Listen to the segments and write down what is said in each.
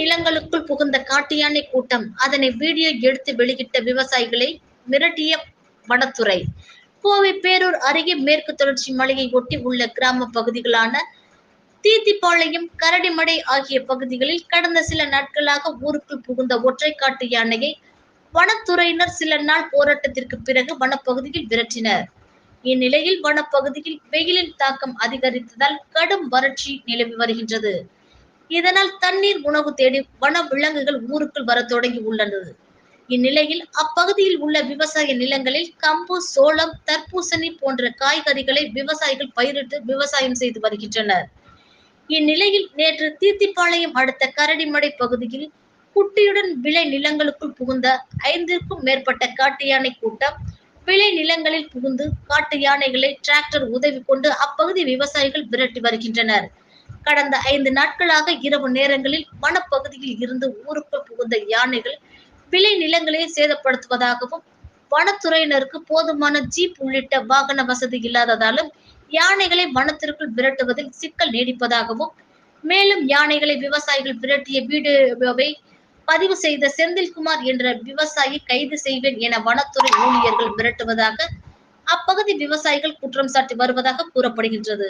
நிலங்களுக்குள் புகுந்த காட்டு யானை கூட்டம். அதனை வீடியோ எடுத்து வெளியிட்ட விவசாயிகளை மிரட்டிய வனத்துறை. கோவை பேரூர் அருகே மேற்கு தொடர்ச்சி மலையை ஒட்டி உள்ள கிராம பகுதிகளான தீத்திப்பாளையம் கரடிமடை ஆகிய பகுதிகளில் கடந்த சில நாட்களாக ஊருக்குள் புகுந்த ஒற்றை காட்டு யானையை வனத்துறையினர் சில நாள் போராட்டத்திற்கு பிறகு வனப்பகுதியில் விரட்டினர். இந்நிலையில் வனப்பகுதியில் வெயிலின் தாக்கம் அதிகரித்ததால் கடும் வறட்சி நிலவி வருகின்றது. இதனால் தண்ணீர் உணவு தேடி வன விலங்குகள் ஊருக்குள் வர தொடங்கி உள்ளது இந்நிலையில் அப்பகுதியில் உள்ள விவசாய நிலங்களில் கம்பு சோளம் தர்பூசணி போன்ற காய்கறிகளை விவசாயிகள் பயிரிட்டு விவசாயம் செய்து வருகின்றனர். இந்நிலையில் நேற்று தீர்த்திப்பாளையம் அடுத்த கரடிமடை பகுதியில் குட்டியுடன் விளை நிலங்களுக்குள் புகுந்த ஐந்திற்கும் மேற்பட்ட காட்டு யானை கூட்டம் விளை நிலங்களில் புகுந்து காட்டு யானைகளை டிராக்டர் உதவி கொண்டு அப்பகுதி விவசாயிகள் விரட்டி வருகின்றனர். கடந்த ஐந்து நாட்களாக இரவு நேரங்களில் வனப்பகுதியில் இருந்து ஊருக்குள் புகுந்த யானைகள் விளை நிலங்களை சேதப்படுத்துவதாகவும் வனத்துறையினருக்கு போதுமான ஜீப் உள்ளிட்ட வாகன வசதி இல்லாததாலும் யானைகளை வனத்திற்குள் விரட்டுவதில் சிக்கல் நீடிப்பதாகவும் மேலும் யானைகளை விவசாயிகள் விரட்டிய வீடியோவை பதிவு செய்த செந்தில்குமார் என்ற விவசாயி கைது செய்வேன் என வனத்துறை ஊழியர்கள் மிரட்டுவதாக அப்பகுதி விவசாயிகள் குற்றம் சாட்டி வருவதாக கூறப்படுகின்றது.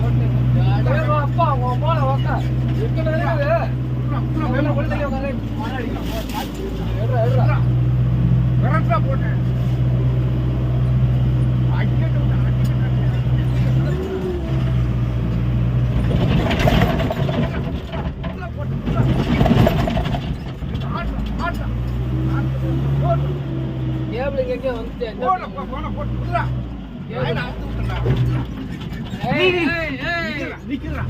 போட்டு அடே அப்பா உன் போல உக்கா எக்கட கேபிள் கேட்க வந்துட்டு போன போட்டு ஏய் ஏய் ஏய் நிக்கிறா